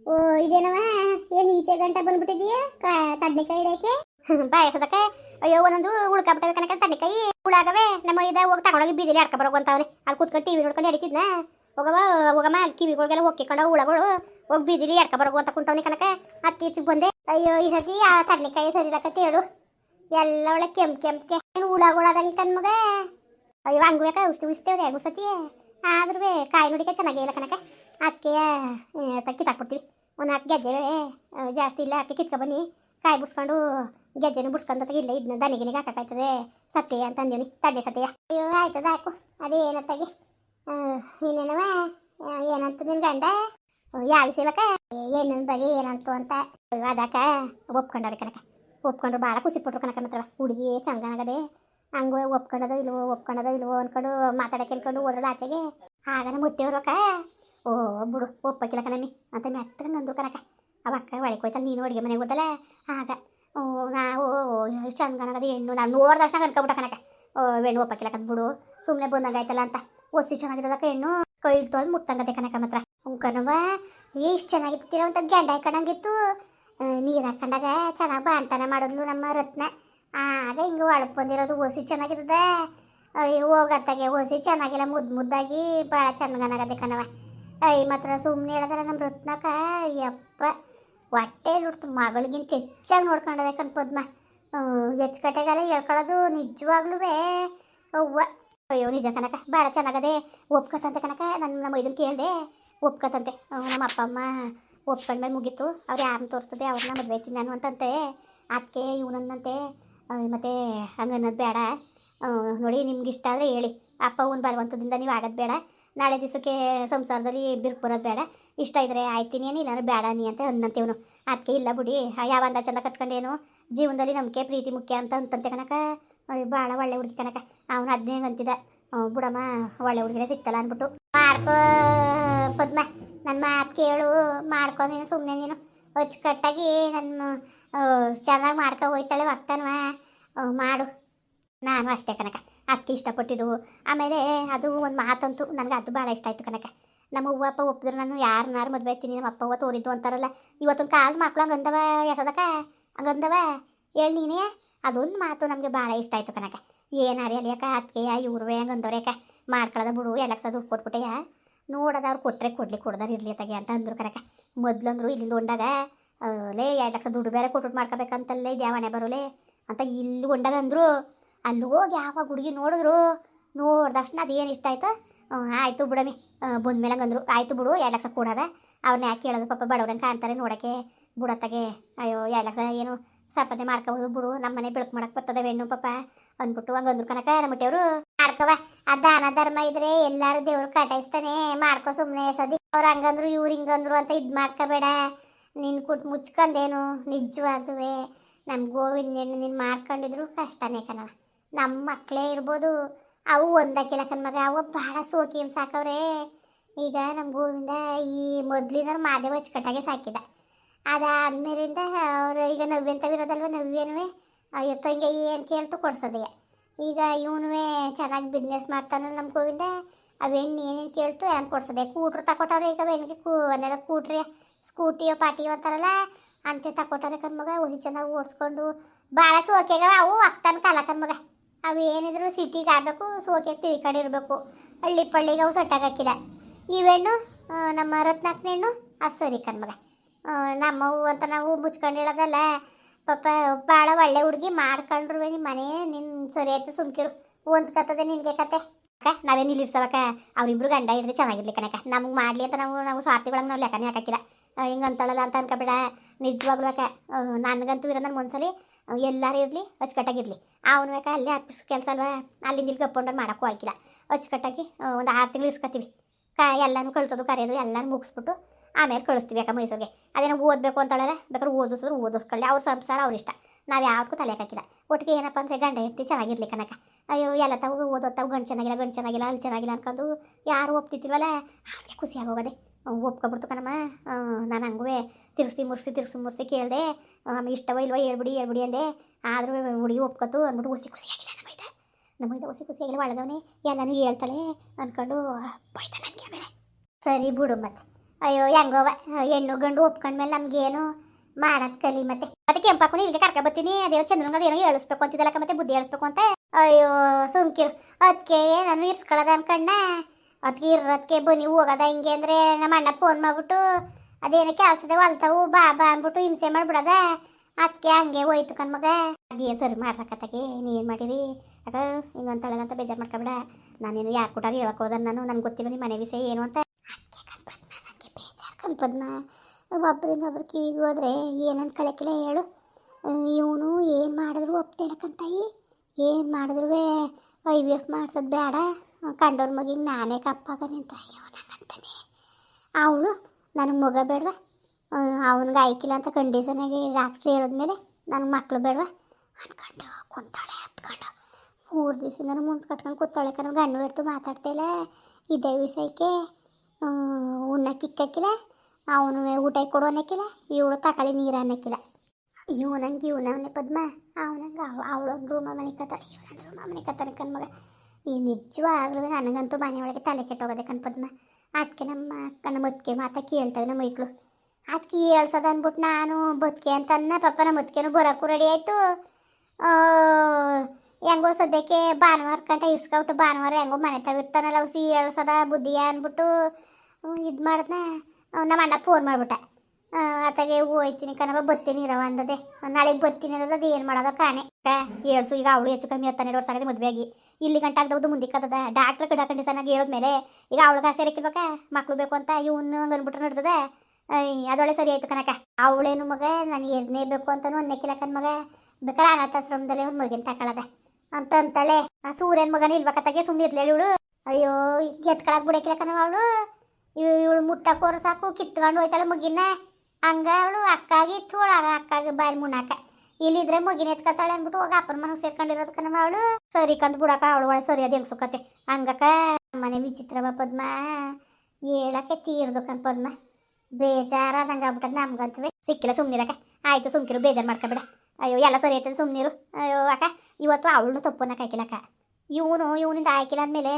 ಓ, ಇದೇನವ? ಏನ್ ಈಚೆ ಗಂಟೆ ಬಂದ್ಬಿಟ್ಟಿದೀಯ? ತಡ್ಡಿಕಾಯಿ ಇಡಕ್ಕೆ? ಬಾಯಸದಕ್ಕ ಅಯ್ಯೋ, ಒಂದೊಂದು ಉಳ್ಕಾಬಿಟ್ಟವೆ ಕನಕ ತಡ್ಡಿಕಾಯಿ ಉಳಾಗವೆ ನಮ್ಮ ಇದ ಹೋಗಿ ತಗೊಂಡೋಗಿ ಬೀದಿಲಿ ಆಡ್ಕೊ ಬರೋಗಂತವನೆ ಅಲ್ಲಿ ಕೂತ್ಕೊಂಡು ಟಿವಿ ನೋಡ್ಕೊಂಡು ಹಿಡಿತಿದ್ನ ಹೋಗವ, ಹೋಗಮ್ಮ, ಅಲ್ಲಿ ಕಿವಿಗಳಿಗೆಲ್ಲ ಒಕ್ಕಿಕೊಂಡು ಹುಳಗಳು ಹೋಗಿ ಬೀದಿಲಿ ಆಡ್ಕೊ ಬರೋಗು ಅಂತ ಕುಂತವನಿ ಕನಕ ಅತ್ತೀಚಿಗೆ ಬಂದೆ. ಅಯ್ಯೋ, ಈ ಸತಿ ಆ ತಡ್ಡಿಕಾಯಿ ಸರಿ ಇಲ್ಲಕತ್ತೆ ಹೇಳು ಎಲ್ಲ ಒಳ್ಳೆ ಕೆಂಪ್ ಕೆಂಪ್ಗೆ ಏನು ಹುಳಗಳಾದಂಗೆ ಕಣ್ಮಗ ಅಯ್ಯೋ ಹಂಗೂ ಯಾಕೆ ಉಸ್ತಿ ಉಸ್ತೇವೆ ಎರಡು ಸತಿ ಆದ್ರೂ ಕಾಯಿ ನುಡಿಕೆ ಚೆನ್ನಾಗೇ ಇಲ್ಲ ಕನಕ ಅದಕ್ಕೆ ಕಿತ್ತಾಕ್ಬಿಡ್ತೀವಿ ಒಂದು ನಾಲ್ಕು ಗೆಜ್ಜೆ ಜಾಸ್ತಿ ಇಲ್ಲ ಅಕ್ಕಿ ಕಿತ್ಕೊ ಬನ್ನಿ ಕಾಯಿ ಬಿಡ್ಸ್ಕೊಂಡು ಗೆಜ್ಜೆನೂ ಬಿಡ್ಸ್ಕೊಂಡು ತೆಗಿಲ್ಲ ಇದನ್ನ ದನಿಗಿನಿಗೆ ಹಾಕಾಯ್ತದೆ ಸತ್ಯ ಅಂತ ಅಂದೇವಿ ತಡ್ಡೆ ಸತ್ಯ ಅಯ್ಯೋ ಆಯ್ತದ ಹಾಕು ಅದೇನತ್ತಾಗಿ ಇನ್ನೇನವ ಏನಂತ ನಿನ್ ಗಂಡ ಯಾವ ಸೇವಕ ಏನೇನು ಬಗ್ಗೆ ಏನಂತು ಅಂತ ಅದಕ್ಕ ಒಪ್ಕೊಂಡವ್ರಿ ಕನಕ ಒಪ್ಕೊಂಡ್ರು ಭಾಳ ಖುಷಿ ಪಟ್ರು ಕನಕ ಮಾತ್ರ ಹುಡುಗಿ ಚಂದನಾಗದೆ ಹಂಗೆ ಒಪ್ಕೊಂಡದ ಇಲ್ವೋ ಒಪ್ಕೊಂಡದ ಇಲ್ವೋ ಅನ್ಕೊಂಡು ಮಾತಾಡಕ್ಕೆ ಅನ್ಕೊಂಡು ಹೋದ್ರಲ್ಲ ಆಚೆಗೆ ಆಗ ಮುಟ್ಟಿಯವ್ರಕ್ಕ ಓ, ಬಿಡು ಒಪ್ಪಕ್ಕಿಲ್ಲ ಕಣಮ್ಮಿ. ಅಂತ ಮೆತ್ತಗೆ ನಂದು ಕನಕ ಅವಕ್ಕ ಒಳಗೆ ಹೋಯ್ತಲ್ಲ ನೀನು ಅಡುಗೆ ಮನೆಗೆ ಹೋದಲ್ಲ? ಆಗ, ಓ ನಾವು ಕನಕದ ಹೆಣ್ಣು, ನಾನು ನೋಡ್ದ ತಕ್ಷಣ ಅನ್ಕೊಬಿಟ್ಟ ಕನಕ ಓ, ಹೆಣ್ಣು ಒಪ್ಪಕ್ಕಿಲ್ಲ ಕದ್ ಬಿಡು ಸುಮ್ಮನೆ ಬಂದಂಗಾಯ್ತಲ್ಲ ಅಂತ. ಒಸಿ ಚೆನ್ನಾಗಿದ್ದಕ್ಕ ಹೆಣ್ಣು. ಕೈಲಿ ತೊಳೆದು ಮುಟ್ಟಂಗದೆ ಕನಕ ಮಾತ್ರ. ಕಣವ ಎಷ್ಟು ಚೆನ್ನಾಗಿರ್ತೀರ ಅಂತ ಗೆಂಡ ಹಾಕೊಂಡಂಗಿತ್ತು ನೀರು ಹಾಕೊಂಡಾಗ ಚೆನ್ನಾಗಿ ಬಾಣ್ತನ ಮಾಡಿದ್ಲು ನಮ್ಮ ರತ್ನ. ಆಗ ಹಿಂಗೆ ಒಳಗೆ ಬಂದಿರೋದು ಒಸಿ ಚೆನ್ನಾಗಿರ್ತದೆ ಹೋಗತ್ತಾಗೆ ಒಸಿ ಚೆನ್ನಾಗಿಲ್ಲ, ಮುದ್ದು ಮುದ್ದಾಗಿ ಭಾಳ ಚೆನ್ನಾಗನಾಗದೆ ಕಣವ ಅಯ್ಯ ಮಾತ್ರ ಸುಮ್ಮನೆ ಹೇಳಿದ್ರೆ ನಮ್ಮ ರತ್ನಕ ಯಪ್ಪ, ಹೊಟ್ಟೆ ಹುಡ್ತು ಮಗಳಿಗಿಂತ ಹೆಚ್ಚಾಗಿ ನೋಡ್ಕೊಂಡದೆ ಕಣ್ ಪದ್ಮ. ಹೆಚ್ಕಟ್ಟೆಗೆಲ್ಲ ಹೇಳ್ಕೊಳ್ಳೋದು ನಿಜವಾಗ್ಲೂ ಅವ್ವ. ಅಯ್ಯೋ, ನಿಜ ಕನಕ ಭಾಳ ಚೆನ್ನಾಗದೆ. ಒಪ್ಕೊತಂತೆ ಕನಕ ನನ್ನ ನಮ್ಮ ಇದನ್ನು ಕೇಳಿದೆ. ಒಪ್ಕೊತಂತೆ. ನಮ್ಮ ಅಪ್ಪ ಅಮ್ಮ ಒಪ್ಕೊಂಡ್ಮೇಲೆ ಮುಗೀತು. ಅವ್ರು ಯಾರನ್ನ ತೋರಿಸ್ತದೆ ಅವ್ರನ್ನ ಮದುವೆ ನಾನು ಅಂತಂತೆ. ಅದಕ್ಕೆ ಇವನಂದಂತೆ ಮತ್ತು ಹಂಗನ್ನೋದು ಬೇಡ. ನೋಡಿ ನಿಮ್ಗೆ ಇಷ್ಟ ಆದರೆ ಹೇಳಿ. ಅಪ್ಪ ಅವ್ನು ಬರುವಂಥದ್ದಿಂದ ನೀವು ಆಗೋದು ಬೇಡ. ನಾಳೆ ದಿವಸಕ್ಕೆ ಸಂಸಾರದಲ್ಲಿ ಬಿರುಕು ಬರೋದು ಬೇಡ. ಇಷ್ಟ ಇದ್ರೆ ಆಯ್ತೀನಿ ಏನು ಇಲ್ಲಾಂದ್ರೆ ಬೇಡ ನೀ ಅಂತ ಅಂದಂತೇವನು ಅದಕ್ಕೆ ಇಲ್ಲ ಬಿಡಿ, ಯಾವ ಅಂದ ಚಂದ ಕಟ್ಕೊಂಡೇನು? ಜೀವನದಲ್ಲಿ ನಂಬಿಕೆ, ಪ್ರೀತಿ ಮುಖ್ಯ ಅಂತ ಅಂತಂತೆ ಕನಕ ಭಾಳ ಒಳ್ಳೆ ಹುಡುಗಿ ಕನಕ ಅವನು ಹದಿನೈದು ಅಂತಿದ್ದ. ಬಿಡಮ್ಮ, ಒಳ್ಳೆ ಹುಡುಗಿನೇ ಸಿಕ್ತಲ್ಲ ಅಂದ್ಬಿಟ್ಟು. ಮಾಡ್ಕೋ ಪದ್ಮ ನನ್ನ ಮಾತು ಕೇಳು, ಮಾಡ್ಕೊ ನೀನು ಸುಮ್ಮನೆ ನೀನು. ಅಚ್ಚುಕಟ್ಟಾಗಿ ನನ್ನ ಚೆನ್ನಾಗಿ ಮಾಡ್ಕೊ ಹೋಯ್ತಾಳೆ ಹೋಗ್ತಾನವ ಮಾಡು. ನಾನು ಅಷ್ಟೇ ಕನಕ ಅಕ್ಕಿ ಇಷ್ಟಪಟ್ಟಿದ್ದವು. ಆಮೇಲೆ ಅದು ಒಂದು ಮಾತಂತೂ ನನಗೆ ಅದು ಭಾಳ ಇಷ್ಟ ಆಯಿತು ಕನಕ ನಮ್ಮ ಅವ್ವ, ಅಪ್ಪ ಒಪ್ಪಿದ್ರು ನಾನು ಯಾರನ್ನಾರು ಮದುವೆ ಆಯ್ತೀನಿ, ನಮ್ಮ ಅಪ್ಪ ಅವ್ವ ತೋರಿದ್ದು ಅಂತಾರಲ್ಲ. ಇವತ್ತೊಂದು ಕಾಲದ ಮಕ್ಳು ಹಂಗಂದವ ಎಸದಕ ಹಂಗಂದವ? ಹೇಳಿ ನೀನೇ? ಅದೊಂದು ಮಾತು ನಮಗೆ ಭಾಳ ಇಷ್ಟ ಆಯ್ತು ಕನಕ ಏನಾರಿ ಅಲಿಯಕ ಯಾ ಇವ್ರುವೆ ಹಂಗಂದವ್ರೆ ಅಕ್ಕ. ಮಾಡ್ಕೊಳ್ಳೋದ ಬಿಡು, ಎರಡು ಲಕ್ಷ ದುಡ್ಡು ಕೊಟ್ಬಿಟ್ಟೆಯ ನೋಡೋದು ಅವ್ರು ಕೊಟ್ಟರೆ ಕೊಡ್ಲಿ, ಕೊಡ್ದಾರ ಇರಲಿ ತಗೆ ಅಂತ ಅಂದರು ಕನಕ ಮೊದ್ಲಂದ್ರು ಇಲ್ಲಿಂದ ಉಂಡಾಗ ಲೇ, ಎರಡು ಲಕ್ಷ ದುಡ್ಡು ಬೇರೆ ಕೊಟ್ಬಿಟ್ಟು ಮಾಡ್ಕೋಬೇಕಂತಲ್ಲೇ ದೇವಣೆ ಯಾವಣೆ ಬರೋಲೆ ಅಂತ ಇಲ್ಲಿ ಉಂಡಾಗ ಅಂದರು. ಅಲ್ಲಿ ಹೋಗಿ ಯಾವಾಗ ಹುಡುಗಿ ನೋಡಿದ್ರು ನೋಡಿದ ತಕ್ಷಣ ಅದೇನು ಇಷ್ಟ ಆಯ್ತು? ಆಯಿತು ಬಿಡಮಿ ಬಂದ್ಮೇಲೆ ಹಂಗಂದ್ರು ಆಯ್ತು ಬಿಡು, ಎರಡು ಲಕ್ಷ ಕೊಡೋದ ಅವ್ರನ್ನ ಯಾಕೆ ಕೇಳೋದು? ಪಾಪ ಬಡವ್ರನ್ನ ಕಾಣ್ತಾರೆ ನೋಡೋಕ್ಕೆ. ಬಿಡತ್ತಾಗೆ. ಅಯ್ಯೋ, ಎರಡು ಲಕ್ಷ ಏನು ಸಂಪಾದನೆ ಮಾಡ್ಕೋಬೋದು ಬಿಡು. ನಮ್ಮ ಮನೆ ಬೆಳಕು ಮಾಡಕ್ಕೆ ಬರ್ತದೆ ಹೆಣ್ಣು ಪಾಪ ಅಂದ್ಬಿಟ್ಟು ಹಂಗಂದ್ರು ಕನಕ ನಮ್ಮಟ್ಟಿಯವರು ಮಾಡ್ಕವ ಆ ದಾನ ಧರ್ಮ ಇದ್ರೆ ಎಲ್ಲಾರು ದೇವ್ರು ಕಟಾಯಿಸ್ತಾನೆ ಮಾಡ್ಕೊ ಸುಮ್ಮನೆ ಸದಿ. ಅವ್ರು ಹಂಗಂದ್ರು ಇವ್ರು ಹಿಂಗಂದ್ರು ಅಂತ ಇದು ಮಾಡ್ಕೋಬೇಡ. ನಿನ್ ಕುಟ್ ಮುಚ್ಕೊಂಡೇನು ನಿಜವಾಗ್ಲೂ ನಮ್ಮ ಗೋವಿಂದ ಹೆಣ್ಣು ನೀನು ಮಾಡ್ಕೊಂಡಿದ್ರು ಕಷ್ಟನೇ ಕಣವ. ನಮ್ಮ ಮಕ್ಕಳೇ ಇರ್ಬೋದು. ಅವು ಒಂದಕ್ಕಿಲ್ಲ ಮಗ, ಅವ ಭಾಳ ಸೋಕಿ ಅಂತ ಸಾಕವ್ರೆ. ಈಗ ನಮ್ಮ ಗೋವಿಂದ ಈ ಮೊದಲಿನ ಮಾದೇವ ಅಚ್ಚುಕಟ್ಟಾಗೆ ಸಾಕಿದ. ಅದಾದ್ಮೇಲಿಂದ ಅವ್ರು ಈಗ ನವ್ಯಂತ ಇರೋದಲ್ವ ನವ್ಯನೂ ತಂಗೆ, ಏನು ಕೇಳ್ತು ಕೊಡ್ಸೋದೆಯ ಈಗ ಇವನು ಚೆನ್ನಾಗಿ ಬಿಸ್ನೆಸ್ ಮಾಡ್ತಾನಲ್ಲ ನಮ್ಮ ಗೋವಿಂದ. ಅವೆಣ್ಣು ಏನೇನು ಕೇಳ್ತು ಏನು ಕೊಡ್ಸೋದೆ? ಕೂಟ್ರು ತಗೊಟ್ಟವ್ರೆ ಈಗ ಹೆಣ್ಣಿಗೆ ಕೂ ಅನ್ನೆಲ್ಲ ಕೂಟ್ರಿ, ಸ್ಕೂಟಿಯೋ ಪಾಟಿಯೋ ಅಂತಾರಲ್ಲ ಅಂತೆ ತಗೊಟ್ಟವ್ರೆ ಕಣ್ಮಗ ಹುಲಿ ಚೆನ್ನಾಗಿ ಓಡಿಸ್ಕೊಂಡು ಭಾಳ ಸೋಕೆಗವ ಅವು ಅಕ್ತಾನ ಕಾಲ ಕಣ್ಮಗ ಅವು ಏನಿದ್ರು ಸಿಟಿಗೆ ಆಗಬೇಕು ಸೋಕೆ ಇರಬೇಕು. ಹಳ್ಳಿ ಪಳ್ಳಿಗೆ ಅವು ಸಟ್ಟಾಗಕ್ಕಿಲ್ಲ ಇವೆಣ್ಣು ನಮ್ಮ ರತ್ನಾಕ್ನ ಹೆಣ್ಣು ಅದು ಸರಿ ಕಣ್ಮಗ ನಮ್ಮ ನಮ್ಮವು ಅಂತ ನಾವು ಮುಚ್ಕೊಂಡು ಹೇಳೋದಲ್ಲ ಪಾಪ ಭಾಳ ಒಳ್ಳೆ ಹುಡುಗಿ ಮಾಡ್ಕೊಂಡ್ರು ನಿಮ್ಮ ಮನೆ ನಿನ್ನ ಸರಿ ಆಯ್ತು ಸುಮ್ಕಿರು. ಹೊಂದ್ಕತ್ತದೆ ನಿನಗೆ ಕತೆ. ಅಕ್ಕ, ನಾವೇನು ನಿಲ್ಲಿರ್ಸವಕ್ಕ ಅವ್ರಿಬ್ರು ಗಂಡ ಇಡ್ರಿ ಚೆನ್ನಾಗಿರ್ಲಿ ಕಣಕ ನಮ್ಗೆ ಮಾಡಲಿ ಅಂತ ನಾವು ನಾವು ಸ್ವಾರ್ಥಿಗಳಂಗೆ ನಾವು ಲೆಕ್ಕನೇ ಹಾಕಿಲ್ಲ ಹಿಂಗೆ ಅಂತಾಳಲ್ಲ ಅಂತ ಅನ್ಕೋಬೇಡ. ನಿಜವಾಗ್ಲೂ ಅಕ್ಕ ನನಗಂತೂ ಇರೋ ನನ್ನ ಮನ್ಸಲ್ಲಿ ಎಲ್ಲರೂ ಇರಲಿ ಅಚ್ಚುಕಟ್ಟಾಗಿರಲಿ ಅವನು ಬೇಕಾ ಅಲ್ಲೇ ಆಫೀಸ್ ಕೆಲಸ ಅಲ್ವಾ? ಅಲ್ಲಿಂದ ಇಲ್ಲಿ ಕಪ್ಕೊಂಡು ಮಾಡೋಕ್ಕೂ ಹಾಕಿಲ್ಲ ಅಚ್ಚುಕಟ್ಟಾಗಿ ಒಂದು ಆರು ತಿಂಗಳು ಇಸ್ಕೊತೀವಿ. ಕ, ಎಲ್ಲನೂ ಕಳಿಸೋದು, ಕರೆಯೋದು, ಎಲ್ಲನೂ ಮುಗಿಸ್ಬಿಟ್ಟು ಆಮೇಲೆ ಕಳಿಸ್ತೀವಿ ಯಾಕೆ ಮೈಸೂರಿಗೆ. ಅದೇನೋ ಓದಬೇಕು ಅಂತಾಳಲ್ಲ ಬೇಕಾದ್ರೆ ಓದಿಸಿದ್ರು ಓದಿಸ್ಕೊಳ್ಳಿ. ಅವ್ರ ಸಂಸಾರ ಅವ್ರ ಇಷ್ಟ. ನಾವು ಯಾವ್ದಕ್ಕೂ ತಲೆ ಹಾಕಿಲ್ಲ. ಒಟ್ಟಿಗೆ ಏನಪ್ಪ ಅಂದರೆ ಗಂಡ ಹೆಂಡತಿ ಚೆನ್ನಾಗಿರ್ಲಿ ಕನಕ ಅಯ್ಯೋ, ಎಲ್ಲ ತಾವು ಓದೋತ್ತಾವು ಗಂಡು ಚೆನ್ನಾಗಿಲ್ಲ ಗಂಡು ಚೆನ್ನಾಗಿಲ್ಲ ಅಲ್ಲಿ ಚೆನ್ನಾಗಿಲ್ಲ ಅನ್ಕೊಂಡು ಯಾರು ಒಪ್ತಿದ್ವಲ್ಲ ಅವನಿಗೆ ಖುಷಿಯಾಗಿ ಹೋಗೋದೆ. ಒಪ್ಕೊಬಿಡ್ತು ಕಣಮ್ಮ. ನಾನು ಹಂಗೂ ತಿರ್ಸಿ ಮುರ್ಸಿ ತಿರ್ಸಿ ಮುರ್ಸಿ ಕೇಳಿದೆ ಆಮೇಲೆ ಇಷ್ಟವೋ ಇಲ್ವೋ ಹೇಳ್ಬಿಡಿ ಹೇಳ್ಬಿಡಿ ಅಂದೆ. ಆದರೂ ಹುಡುಗಿ ಒಪ್ಕೊತು, ಅಂದ್ಬಿಟ್ಟು ಹುಸಿ ಖುಷಿಯಾಗಿಲ್ಲ ನಮ್ಮ ನಮ್ಮ ಖುಷಿ ಖುಷಿಯಾಗಿಲ್ಲ ಒಳಗವನೇ ಎಲ್ಲನೂ ಹೇಳ್ತಾಳೆ ಅಂದ್ಕೊಂಡು ಬೈತ ನನಗೆ ಆಮೇಲೆ. ಸರಿ ಬಿಡು ಮತ್ತೆ. ಅಯ್ಯೋ ಹೆಂಗೋವ ಹೆಣ್ಣು ಗಂಡು ಒಪ್ಕೊಂಡ್ಮೇಲೆ ನಮಗೇನು ಮಾಡದ್ ಕಲಿ ಮತ್ತೆ. ಮತ್ತೆ ಕೆಂಪಾಕೊಂಡು ಇಲ್ಲಿಗೆ ಕರ್ಕ ಬರ್ತೀನಿ. ಅದೇನೋ ಚಂದ್ರಂಗ ಏನೋ ಹೇಳಿಸ್ಬೇಕು ಅಂತಿದ್ದಲ್ಲಕ್ಕ ಮತ್ತೆ ಬುದ್ಧಿ ಹೇಳಿಸ್ಬೇಕು ಅಂತ. ಅಯ್ಯೋ ಸುಮ್ಕಿರು ಅದಕ್ಕೆ ನಾನು ಇರ್ಸ್ಕೊಳ್ಳೋದ ಅನ್ಕಂಡ ಅದಕ್ಕೆ ಇರೋದಕ್ಕೆ ಬನ್ನಿ, ಹೋಗೋದ ಹಿಂಗೆ ಅಂದರೆ ನಮ್ಮ ಅಣ್ಣ ಫೋನ್ ಮಾಡ್ಬಿಟ್ಟು ಅದೇನೋ ಕೆಲಸದ ಹೊಲ್ತಾವು? ಬಾ ಬಾ ಅಂದ್ಬಿಟ್ಟು ಹಿಂಸೆ ಮಾಡ್ಬಿಡದ? ಅದಕ್ಕೆ ಹಂಗೆ ಹೋಯ್ತು ಕಣ್ಮಗ ಅದೇ ಸರಿ ಮಾಡ್ರಕತ್ತಾಗೆ. ನೀವೇನು ಮಾಡಿರಿ? ಯಾಕ ಹಿಂಗಂತಳಲ್ಲ ಅಂತ ಬೇಜಾರು ಮಾಡ್ಕೊಬೇಡ. ನಾನೇನು ಯಾರು ಕೊಟ್ಟಾಗ ಹೇಳಕ್ ಹೋದ ನಾನು? ನನಗೆ ಗೊತ್ತಿಲ್ಲ ನಿಮ್ಮ ಮನೆ ವಿಷಯ ಏನು ಅಂತ. ಕಣ್ಪದ್ಮ ನನಗೆ ಬೇಜಾರು ಕಣ್ಪದ್ಮ ಒಬ್ಬರಿಂದ ಒಬ್ರು ಕಿವಿಗೆ ಹೋದ್ರೆ ಏನಂತ ಕಳಕಿಲ್ಲ ಹೇಳು. ಇವನು ಏನು ಮಾಡಿದ್ರು ಒಪ್ತೇನೆ ಕಂತಾಯಿ ಏನು ಮಾಡಿದ್ರು ಐ ವಿ ಎಫ್ ಮಾಡ್ಸೋದು ಬೇಡ. ಕಂಡೋರ್ ಮಗಿಗೆ ನಾನೇ ಕಪ್ಪಾಗ ನಿಂತ. ಅಯ್ಯೋ ನಂಗಂತಾನೆ ಅವಳು ನನಗೆ ಮಗ ಬೇಡವಾ. ಅವನಿಗೆ ಆಯ್ಕಿಲ್ಲ ಅಂತ ಕಂಡೀಷನಾಗಿ ಡಾಕ್ಟ್ರ್ ಹೇಳಿದ್ಮೇಲೆ ನನಗೆ ಮಕ್ಕಳು ಬೇಡವಾ. ಅನ್ಕೊಂಡು ಕುಂತಾಳೆ ಹತ್ಕೊಂಡು ಮೂರು ದಿವಸದಿಂದ ಮುನ್ಸ್ ಕಟ್ಕೊಂಡು ಕೂತಾಳೆ ಕಣ, ಗಂಡು ಬಿಡ್ತು ಮಾತಾಡ್ತಾ ಇಲ್ಲ. ಇದೇ ವಿಷಯಕ್ಕೆ ಉಣ್ಣಕ್ಕೆ ಅವನು ಊಟ ಕೊಡು ಅನ್ನಕ್ಕಿಲ್ಲ. ಇವಳು ತಕೊಳ್ಳಿ ನೀರು ಅನ್ನಕ್ಕಿಲ್ಲ. ಇವನಂಗೆ ಇವನವನೇ ಪದ್ಮ. ಅವನಂಗೆ ಅವಳೊಂದು ರೂಮ ಮನೆ ಕತ್ತಾಳೆ ಇವನೊಂದು ರೂಮ ಮನೆ ಕತ್ತಾನೆ ಕಣ್ಮಗ ಈ ನಿಜವಾಗ್ಲೂ ನನಗಂತೂ ಮನೆ ಒಳಗೆ ತಲೆ ಕೆಟ್ಟೋಗೋದೆ ಕಣ್ ಪದ್ಮ. ಅದಕ್ಕೆ ನಮ್ಮ ಅಕ್ಕನ ಮುತ್ಕೆ ಮಾತಾ ಕೇಳ್ತವೆ ನಮ್ಮ ಮೈಕ್ಳು ಅದಕ್ಕೆ ಹೇಳ್ಸೋದು ಅಂದ್ಬಿಟ್ಟು ನಾನು, ಬದುಕೆ ಅಂತಂದ ಪಪ್ಪ ಪಾಪ ನಮ್ಮ ಮುತ್ಕೆನೂ ಬರೋಕ್ಕೂ ರೆಡಿ ಆಯಿತು. ಹೆಂಗೋ ಸದ್ಯಕ್ಕೆ ಭಾನುವಾರ ಕಂಟ ಇಸ್ಕೊಬಿಟ್ಟು ಭಾನುವಾರ ಹೆಂಗೋ ಮನೆ ತವಿರ್ತಾನಲ್ಲ ಅವ್ಸಿ ಹೇಳ್ಸೋದ ಬುದ್ಧಿಯ ಅಂದ್ಬಿಟ್ಟು ಇದು ಮಾಡಿದ್ನ. ನಮ್ಮ ಅಣ್ಣ ಫೋನ್ ಮಾಡ್ಬಿಟ್ಟ. ಆತಗೆ ಹೋಯ್ತೀನಿ ಕಣವ ಬತ್ತೀನಿ ಇರವ ಅಂದದೆ. ನಾಳೆಗೆ ಬತ್ತೀನಿ ಅನ್ನೋದು ಅದು ಏನು ಮಾಡೋದ ಕಾಣೆ. ಹೇಳ್ಸು ಈಗ ಅವಳು ಹೆಚ್ಚು ಕಮ್ಮಿ ಹತ್ತಾನೆ ವರ್ಷ ಆಗಿದೆ ಮದುವೆ ಆಗಿ ಇಲ್ಲಿ ಗಂಟೆ ಆಗ್ದವ್ದು ಮುಂದಕ್ಕೆ ಕಡೆ ಡಾಕ್ಟ್ರ್ ಕಡ ಹೇಳಿದ ಹೇಳಿದ್ಮೇಲೆ, ಈಗ ಅವಳಿಗೆ ಆಸೆ ಇರಕ್ಕಿಲ್ಬೇಕಾ ಮಕ್ಳು ಬೇಕು ಅಂತ ಇವನು ಅಂದ್ಬಿಟ್ರೆ ನಡ್ದದೆ? ಅದೊಳೆ ಸರಿ ಆಯ್ತು ಕನಕ ಅವಳೇನು ಮಗ ನನಗೆ ಎರಡನೇ ಬೇಕು ಅಂತನೂ ಅನ್ನಕ್ಕಿಲ್ಲ ಕಣ್ ಮಗ. ಬೇಕಾದ್ರೆ ಅನಾಥಾಶ್ರಮದಲ್ಲಿ ಒಂದು ಮಗಿನ ತಗೊಳದೆ ಅಂತ ಅಂತಾಳೆ. ಆ ಸೂರ್ಯನ ಮಗನ ಇಲ್ಬೇಕತ್ತಾಗೆ ಸುಮ್ಮನೆ ಇರ್ಲೇಳು ಇವಳು. ಅಯ್ಯೋ, ಎತ್ಕೊಳಕ್ ಬಿಡಕ್ಕಿಲ್ಲ ಕಣವ ಅವಳು. ಇವಳು ಮುಟ್ಟಕ್ಕೋರು ಸಾಕು, ಕಿತ್ಕೊಂಡು ಹೋಯ್ತಾಳೆ ಮಗಿನ ಹಂಗ ಅವಳು ಅಕ್ಕಾಗಿ ಇತ್ತು ಅಕ್ಕಾಗಿ ಬಾಯಿ ಮುನ್ನಾಕ ಇಲ್ಲಿದ್ರೆ ಮಗಿನ ಎತ್ಕತ್ತಾಳೆ ಅಂದ್ಬಿಟ್ಟು ಹೋಗಿ ಅಪ್ಪನ ಮನೆಗೆ ಸೇರ್ಕೊಂಡಿರೋದು ನಮ್ಮ ಅವಳು. ಸರಿ ಕಂದು ಬಿಡಕ ಅವಳು ಒಳಗೆ ಸರಿ ಅದು ಹೆಂಗ್ ಸುಕ್ಕತ್ತೆ. ಹಂಗಕ್ಕ, ಮನೆ ವಿಚಿತ್ರವ ಪದ್ಮ. ಹೇಳಕ್ಕೆ ತೀರ್ದು ಕಣ್ ಪದ್ಮ. ಬೇಜಾರಾದಂಗೆ ಆಗ್ಬಿಟ್ಟದ ನಮ್ಗಂತವೆ ಸಿಕ್ಕಿಲ್ಲ ಸುಮ್ನಿರಕ ಆಯ್ತು ಸುಮ್ಕಿರು, ಬೇಜಾರು ಮಾಡ್ಕೊಬೇಡ ಅಯ್ಯೋ, ಎಲ್ಲ ಸರಿ ಆಯ್ತದೆ ಸುಮ್ನಿರು. ಅಯ್ಯೋ, ಅಕ್ಕ, ಇವತ್ತು ಅವಳನ್ನು ತಪ್ಪನ್ನ ಕಾಯ್ಕಿಲ್ಲಕ್ಕ ಇವನು, ಇವನಿಂದ ಆಯ್ಕಿಲ್ಲ ಅಂದಮೇಲೆ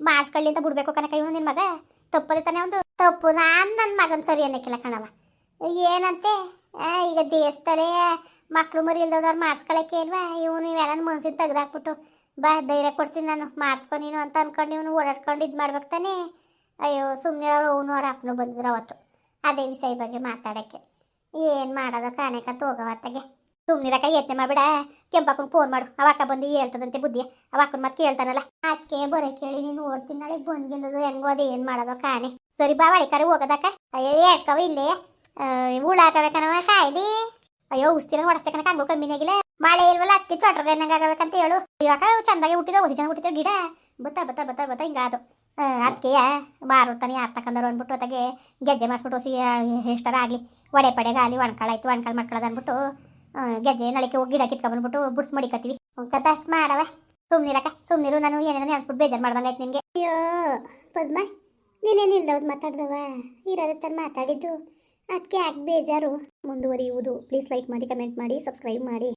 ಮಾಡಿಸ್ಕೊಳ್ಳಿ ಅಂತ ಬಿಡ್ಬೇಕು ಕನಕ ಇವನು ನಿನ್ನ ಮಗ. ತಪ್ಪದೆ ತಾನೆ ಒಂದು. ತಪ್ಪು ನಾನು ನನ್ನ ಮಗನ ಸರಿ ಅನ್ನಕ್ಕಿಲ್ಲ ಕಣವ ಏನಂತೆ? ಈಗ ದೇವಸ್ಥಾನ ಮಕ್ಳು ಮರಿ ಇಲ್ದವ್ರು ಮಾಡಿಸ್ಕೊಳಕ್ಕೆ ಇಲ್ವಾ? ಇವನು ಇವೆಲ್ಲ ಮನ್ಸಿನ ತೆಗ್ದಾಕ್ಬಿಟ್ಟು, ಬಾ, ಧೈರ್ಯ ಕೊಡ್ತೀನಿ ನಾನು, ಮಾಡಿಸ್ಕೊ ನೀನು ಅಂತ ಅನ್ಕೊಂಡು ಇವನು ಓಡಾಡ್ಕೊಂಡು ಇದು ಮಾಡ್ಬೇಕು ತಾನೇ? ಅಯ್ಯೋ ಸುಮ್ಮನೆ ಅವ್ರು ಅವನು ಅವ್ರ ಅಪ್ಪನು ಬಂದಿದ್ರು ಅವತ್ತು ಅದೇ ವಿಷಯ ಬಗ್ಗೆ ಮಾತಾಡೋಕ್ಕೆ. ಏನು ಮಾಡೋದು ಕಾಣೆಕ ಸುಮ್ನಿರಕ ಸುಮ್ಮನಿರಕ ಯತ್ನೆ ಮಾಡ್ಬಿಡ. ಕೆಂಪಕ್ಕನ ಫೋನ್ ಮಾಡು. ಅವಾಕ ಬಂದು ಹೇಳ್ತದಂತೆ ಬುದ್ಧಿ. ಅವಾಕನ್ ಮತ್ತೆ ಕೇಳ್ತಾನಲ್ಲ. ಅದಕ್ಕೆ ಬರೋ ಕೇಳಿ ನೀನು ಓಡ್ತೀನಿ ನಾಳೆ ಬಂದ್ಗಿಂದದು ಹೆಂಗೋ ಅದು ಏನು ಮಾಡೋದು ಕಾಣೆ. ಸರಿ ಬಾ ಒಳಿಕಾರೆ ಹೋಗೋದಕ್ಕ ಅಯ್ಯೋ ಹೇಳ್ಕವ ಇಲ್ಲೇ. ಉಳಾಕವೆ ಹಾಕಬೇಕನವ ಕಾಯ್ಲಿ ಅಯ್ಯೋ ಉಸ್ತಿನ ಹೊಡಸ್ತಕನಕ ಹಂಗೋ ಕಮ್ಮಿನಾಗಿಲ್ಲ ಮಳೆ ಇಲ್ವಲ್ಲ, ಅಕ್ಕಿ ಚೊಟ್ರಗನ್ನಂಗೆ ಆಗಬೇಕಂತ ಹೇಳು. ಇವಾಗ ಚಂದಾಗಿ ಹುಟ್ಟಿದ ಒಸಿ ಜನ ಹುಟ್ಟಿದ ಗಿಡ. ಬತ್ತಾ ಬತ್ತಾ, ಬತ್ತ ಬತ್ತ ಹಿಂಗಾದು ಅದಕ್ಕೆ ಬಾರುತ್ತಾನೆ ಯಾರು ತಕೊಂಡರು ಅಂದ್ಬಿಟ್ಟು ಅದಾಗೆ ಗೆಜ್ಜೆ ಮಾಡಿಸ್ಬಿಟ್ಟು ಸಿ ಎಷ್ಟರ ಆಗಲಿ. ಒಡೆ ಪಡೆಗೆ ಆಗಲಿ ಒಣ್ಕಾಳಾಯ್ತು ಒಣ್ಕಾಳು ಮಾಡ್ಕೊಳ್ಳೋದು ಅಂದ್ಬಿಟ್ಟು ಗೆಜ್ಜೆ ನಳಿಕೆ ಹೋಗಿ ಗಿಡ ಕಿತ್ಕೊಂಡ್ಬಿಟ್ಟು ಬುಡ್ಸ್ ಮಡಿಕತ್ತೀವಿ. ಕತ್ತ ಅಷ್ಟು ಮಾಡವ. ಸುಮ್ನಿರಕ್ಕ ಸುಮ್ನಿರು, ನಾನು ಏನೇನೋ ಅನ್ಸ್ಬಿಟ್ಟು ಬೇಜಾರು ಮಾಡ್ದಂಗಾಯ್ತು ನಿನಗೆ. ಅಯ್ಯೋ, ಪದ್ಮ, ನೀನೇನು ಇಲ್ದವ್ದು ಮಾತಾಡ್ದವ ಇರೋದ ಮಾತಾಡಿದ್ದು. ಅದಕ್ಕೆ ಯಾಕೆ ಬೇಜಾರು ಮುಂದುವರಿಯುವುದು. ಪ್ಲೀಸ್ ಲೈಕ್ ಮಾಡಿ ಕಮೆಂಟ್ ಮಾಡಿ ಸಬ್ಸ್ಕ್ರೈಬ್ ಮಾಡಿ.